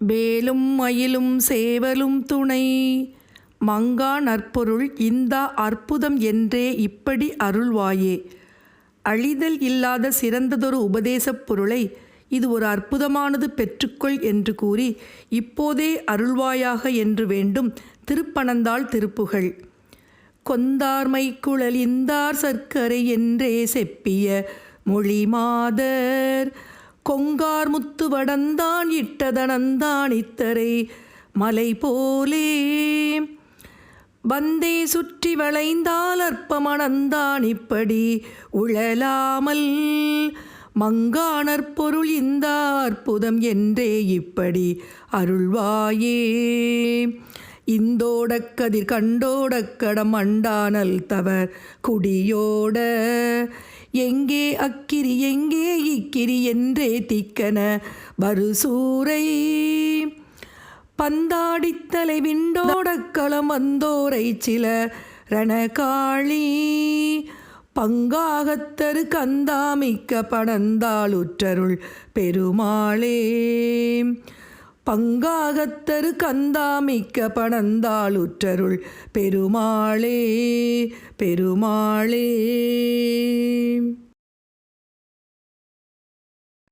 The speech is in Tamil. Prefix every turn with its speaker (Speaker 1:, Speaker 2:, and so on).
Speaker 1: வேலும் மயிலும் சேவலும் துணை. மங்கா நற்பொருள் இந்தா அற்புதம் என்றே இப்படி அருள்வாயே. அழிதல் இல்லாத சிறந்ததொரு உபதேசப் பொருளை இது ஒரு அற்புதமானது பெற்றுக்கொள் என்று கூறி இப்போதே அருள்வாயாக என்று வேண்டும் திருப்பனந்தாள் திருப்புகழ். கொந்தார்மை குழல் இந்தார் சர்க்கரை என்றே செப்பிய மொழி மாதர் கொங்கார் முத்து வடந்தான் இட்டதனந்தான் இத்தரை மலை போலே. வந்தே சுற்றி வளைந்தால் அற்பமணந்தான் இப்படி உழலாமல். மங்காணர் பொருள் இந்த அற்புதம் என்றே இப்படி அருள்வாயே. இந்தோடக் கதிர் கண்டோடக் கடம் அண்டானல் தவர் குடியோட. எங்கே அக்கிரி எங்கே இக்கிரி என்றே திக்கன வருசூரை. பந்தாடித்தலை விண்டோடக்களம் வந்தோரை சில ரணகாளி. பங்காகத்தரு கந்தாமிக்க பணந்தாளுற்றருள் பெருமாளே. பங்காகத்தரு கந்தாமிக்க பணந்தாளுற்றருள் பெருமாளே பெருமாளே.